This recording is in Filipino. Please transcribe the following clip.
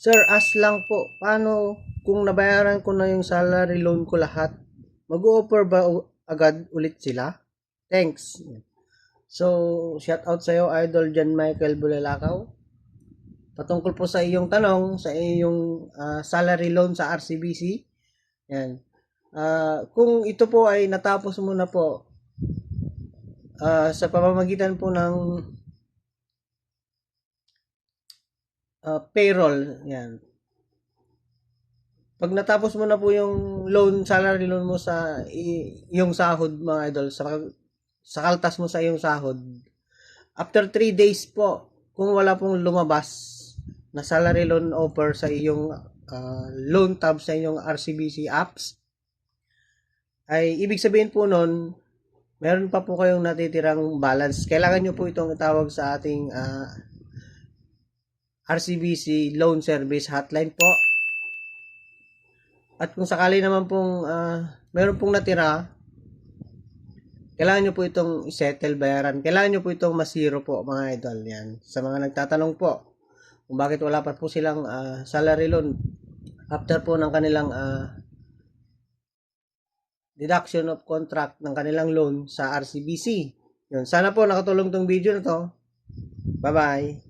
Sir, ask lang po, paano kung nabayaran ko na yung salary loan ko lahat, mag-offer ba agad ulit sila? Thanks. So, shout out sa iyo, Idol John Michael Bulalakaw. Patungkol po sa iyong tanong, sa iyong ah, salary loan sa RCBC. Yan. Ah, kung ito po ay natapos mo na po ah, sa pamamagitan po ng ah, payroll, yan. Pag natapos mo na po yung loan, salary loan mo sa yung sahod mga idol, sa, sa kaltas mo sa iyong sahod, after 3 days po, kung wala pong lumabas na salary loan offer sa iyong ah, loan tab sa iyong RCBC apps, ay ibig sabihin po nun, meron pa po kayong natitirang balance. Kailangan nyo po itong itawag sa ating ah, RCBC Loan Service Hotline po. At kung sakali naman pong ah, meron pong natira, kailangan nyo po itong isettle bayaran. Kailangan nyo po itong masiro po mga idol. Yan. Sa mga nagtatanong po kung bakit wala pa po silang ah, salary loan after po ng kanilang ah, deduction of contract ng kanilang loan sa RCBC. Yun. Sana po nakatulong tong video na to. Bye-bye.